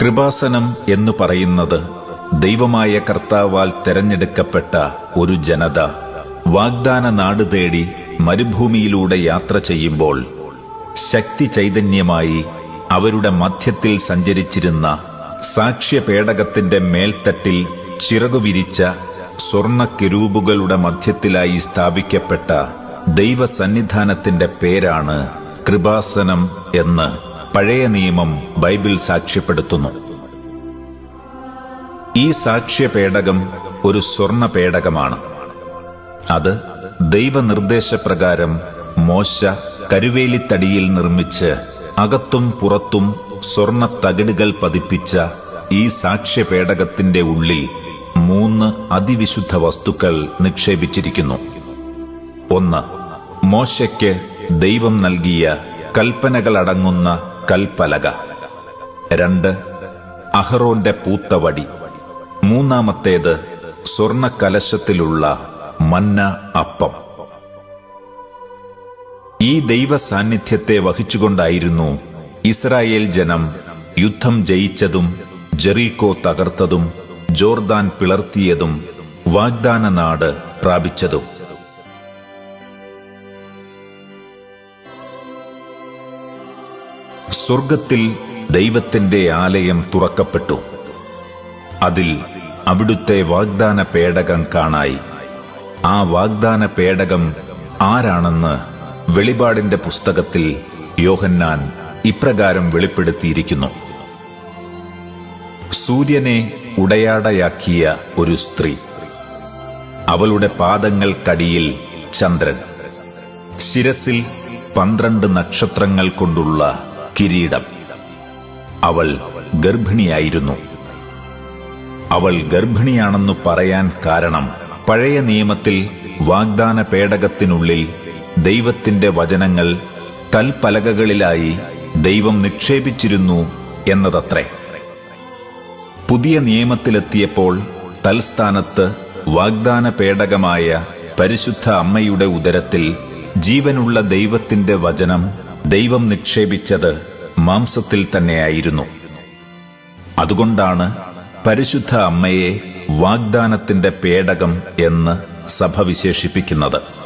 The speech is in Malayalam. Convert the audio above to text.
കൃപാസനം എന്നു പറയുന്നത് ദൈവമായ കർത്താവാൽ തെരഞ്ഞെടുക്കപ്പെട്ട ഒരു ജനത. വാഗ്ദാന നാട് തേടി മരുഭൂമിയിലൂടെ യാത്ര ചെയ്യുമ്പോൾ ശക്തി ചൈതന്യമായി അവരുടെ മധ്യത്തിൽ സഞ്ചരിച്ചിരുന്ന സാക്ഷ്യപേടകത്തിന്റെ മേൽത്തട്ടിൽ ചിറകുവിരിച്ച സ്വർണ കിരൂപുകളുടെ മധ്യത്തിലായി സ്ഥാപിക്കപ്പെട്ട ദൈവസന്നിധാനത്തിന്റെ പേരാണ് കൃപാസനം എന്ന്. പഴയ നിയമം ബൈബിൾ സാക്ഷ്യപ്പെടുത്തുന്നു. ഈ സാക്ഷ്യ പേടകം ഒരു സ്വർണ പേടകമാണ് അത് ദൈവനിർദ്ദേശപ്രകാരം മോശ കരുവേലിത്തടിയിൽ നിർമ്മിച്ച് അകത്തും പുറത്തും സ്വർണ തകിടുകൾ പതിപ്പിച്ച ഈ സാക്ഷ്യ സാക്ഷ്യപേടകത്തിന്റെ ഉള്ളിൽ മൂന്ന് അതിവിശുദ്ധ വസ്തുക്കൾ നിക്ഷേപിച്ചിരിക്കുന്നു. ഒന്ന് മോശയ്ക്ക് ദൈവം നൽകിയ കൽപ്പനകളടങ്ങുന്ന കൽപ്പലക. രണ്ട് അഹറോന്റെ പൂത്തവടി. മൂന്നാമത്തേത് സ്വർണകലശത്തിലുള്ള മന്ന അപ്പം. ഈ ദൈവ സാന്നിധ്യത്തെ വഹിച്ചുകൊണ്ടായിരുന്നു ഇസ്രായേൽ ജനം യുദ്ധം ജയിച്ചതും ജെറീക്കോ തകർത്തതും ജോർദാൻ പിളർത്തിയതും വാഗ്ദാന നാട് പ്രാപിച്ചതും. സ്വർഗത്തിൽ ദൈവത്തിന്റെ ആലയം തുറക്കപ്പെട്ടു. അതിൽ അവിടുത്തെ വാഗ്ദാന പേടകം കാണായി. ആ വാഗ്ദാന പേടകം ആരാണെന്ന് വെളിപാടിന്റെ പുസ്തകത്തിൽ യോഹന്നാൻ ഇപ്രകാരം വെളിപ്പെടുത്തിയിരിക്കുന്നു. സൂര്യനെ ഉടയാടയാക്കിയ ഒരു സ്ത്രീ. അവളുടെ പാദങ്ങൾക്കടിയിൽ ചന്ദ്രൻ. ശിരസിൽ പന്ത്രണ്ട് നക്ഷത്രങ്ങൾ കൊണ്ടുള്ള കിരീടം. അവൾ ഗർഭിണിയായിരുന്നു. അവൾ ഗർഭിണിയാണെന്നു പറയാൻ കാരണം പഴയ നിയമത്തിൽ വാഗ്ദാന പേടകത്തിനുള്ളിൽ ദൈവത്തിന്റെ വചനങ്ങൾ കൽപ്പലകകളിലായി ദൈവം നിക്ഷേപിച്ചിരുന്നു എന്നതത്രേ. പുതിയ നിയമത്തിലെത്തിയപ്പോൾ തൽസ്ഥാനത്ത് വാഗ്ദാന പേടകമായ പരിശുദ്ധ അമ്മയുടെ ഉദരത്തിൽ ജീവനുള്ള ദൈവത്തിന്റെ വചനം ദൈവം നിക്ഷേപിച്ചത് മാംസത്തിൽ തന്നെയായിരുന്നു. അതുകൊണ്ടാണ് പരിശുദ്ധ അമ്മയെ വാഗ്ദാനത്തിന്റെ പേടകം എന്ന് സഭ വിശേഷിപ്പിക്കുന്നത്.